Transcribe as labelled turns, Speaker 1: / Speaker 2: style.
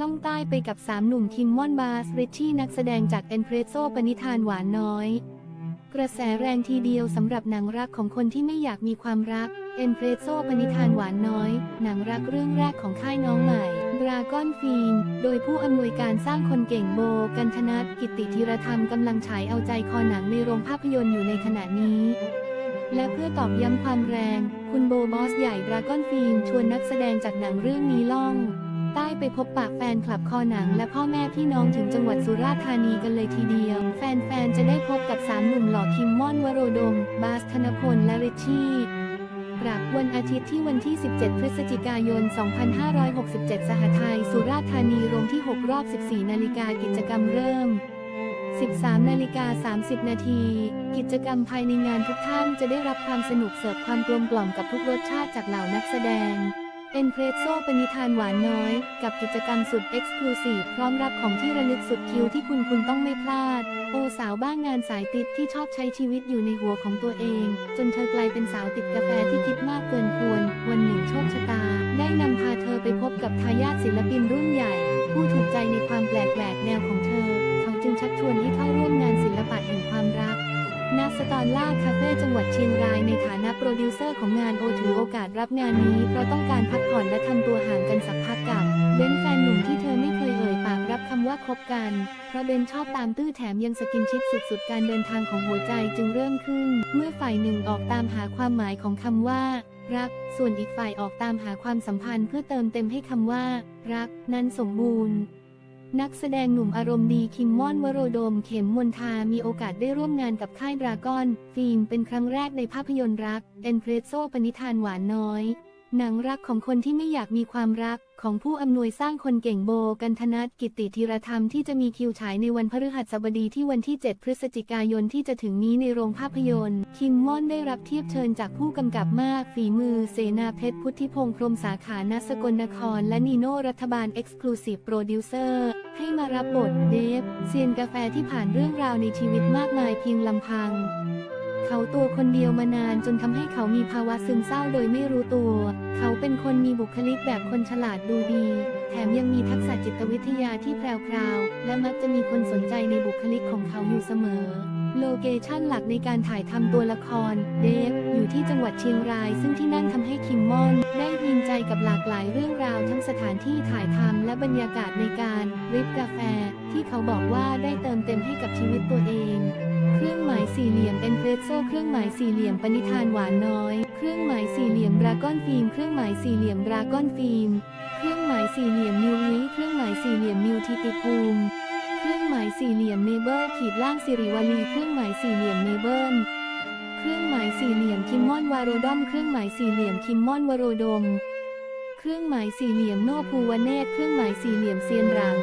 Speaker 1: ล่องใต้ไปกับสามหนุ่มคิมมอนบาสริชชี่นักแสดงจากเอ็นเพรสโซปณิธานหวานน้อย กระแสแรงทีเดียวสำหรับหนังรักของคนที่ไม่อยากมีความรักเอ็นเพรสโซปณิธานหวานน้อย หนังรักเรื่องแรกของค่ายน้องใหม่ดราก้อนฟิล์มโดยผู้อำนวยการสร้างคนเก่งโบ กันธนัทกิติธีรธรรมกำลังฉายเอาใจคอหนังในโรงภาพยนตร์อยู่ในขณะนี้ และเพื่อตอกย้ำความแรง คุณโบบอสใหญ่ดราก้อนฟิล์มชวนนักแสดงจากหนังเรื่องนี้ล่อง ใต้ไปพบปะแฟนคลับคอหนัง และพ่อแม่พี่น้องถึงจังหวัดสุราษฎร์ธานีกันเลยทีเดียว แฟนๆ จะได้พบกับสามหนุ่มหล่อคิมมอนวโรดม บาสธนพล และริชชี่ปรับวันอาทิตย์ที่วันที่ 17 พฤศจิกายน 2567 สหไทยสุราษฎร์ธานีโรงที่ 6 รอบ 14 นาฬิกากิจกรรมเริ่ม 13 นาฬิกา 30 นาที กิจกรรมภายในงานทุกท่านจะได้รับความสนุกเสิร์ฟความกลมกล่อมกับทุกรสชาติจากเหล่านักแสดง เอ็นเพรสโซปณิธานหวานน้อย กับกิจกรรมสุดเอ็กซ์คลูซีฟพร้อมรับของที่ระลึกสุดคิวที่คุณคุณต้องไม่พลาด โอสาวบ้างงานสายติดที่ชอบใช้ชีวิตอยู่ในหัวของตัวเอง จนเธอกลายเป็นสาวติดกาแฟที่คิดมากเกินควร วันหนึ่งโชคชะตา ได้นำพาเธอไปพบกับทายาทศิลปินรุ่นใหญ่ ผู้ถูกใจในความแปลกแหวกแนวของเธอ เขาจึงชักชวนให้เข้าร่วมงานศิลปะ จังหวัดเชียงรายในฐานะโปรดิวเซอร์ของงานโอถือโอกาสรับงานนี้เพราะต้องการพักผ่อนและทำตัวห่างกันสักพักกับเบนแฟนหนุ่มที่เธอไม่เคยเอ่ยปากรับคำว่าคบกัน เพราะเบนชอบตามตื้อแถมยังสกินชิปสุดๆ การเดินทางของหัวใจจึงเริ่มขึ้น เมื่อฝ่ายหนึ่งออกตามหาความหมายของคำว่ารัก ส่วนอีกฝ่ายออกตามหาความสัมพันธ์เพื่อเติมเต็มให้คำว่า รัก นั้นสมบูรณ์ นักแสดงหนุ่มอารมณ์ดีคิมมอนวโรโดม เข็มมนทา มีโอกาสได้ร่วมงานกับค่ายดราก้อน ฟิล์มเป็นครั้งแรกในภาพยนตร์รักเอ็นเพรสโซปนิธานหวานน้อย หนังรักของคนที่ไม่อยากมีความรักของผู้อำนวยสร้างคนเก่งโบกันธนัทกิตติธีรธรรมที่จะมีคิวฉายในวันพฤหัสบดีที่วันที่ 7 พฤศจิกายนที่จะถึงนี้ในโรงภาพยนตร์ คิมมอนได้รับเทียบเชิญจากผู้กำกับมาก ฝีมือ เสนาเพชรพุทธิพงษ์พรมสาขาณสกลนคร และนีโน่รัฐบาลเอ็กซ์คลูซีฟโปรดิวเซอร์ให้มารับบทเดฟเซียนกาแฟที่ผ่านเรื่องราวในชีวิตมากมายเพียงลำพัง เขาตัวคนเดียวมานานจนทำให้เขามีภาวะซึมเศร้าโดยไม่รู้ตัว เขาเป็นคนมีบุคลิกแบบคนฉลาดดูดี แถมยังมีทักษะจิตวิทยาที่แพรวๆและมักจะมีคนสนใจในบุคลิกของเขาอยู่เสมอโลเคชั่นหลักในการถ่ายทำตัวละคร เดฟ อยู่ที่จังหวัดเชียงราย ซึ่งที่นั่นทำให้คิมมอน ได้ยินใจกับหลากหลายเรื่องราวทั้งสถานที่ถ่ายทำและบรรยากาศในการริบกาแฟ ที่เขาบอกว่าได้เติมเต็มให้กับชีวิตตัวเอง เครื่องหมายสี่เหลี่ยมเอ็นเพรสโซเครื่องหมายสี่เหลี่ยมปณิธานหวานน้อย เครื่องหมายสี่เหลี่ยมดราก้อนฟิล์มเครื่องหมายสี่เหลี่ยมดราก้อนฟิล์มเครื่องหมายสี่เหลี่ยมมิวริเครื่องหมายสี่เหลี่ยมมิวทิติภูมิเครื่องหมายสี่เหลี่ยมเมเบิลขีดล่างสิริวลีเครื่องหมายสี่เหลี่ยมเมเบิลเครื่องหมายสี่เหลี่ยมคิมมอนวารดอมเครื่องหมายสี่เหลี่ยมคิมมอนวโรดม เครื่องหมายสี่เหลี่ยมโนภูวเนตเครื่องหมายสี่เหลี่ยมเซียนรัง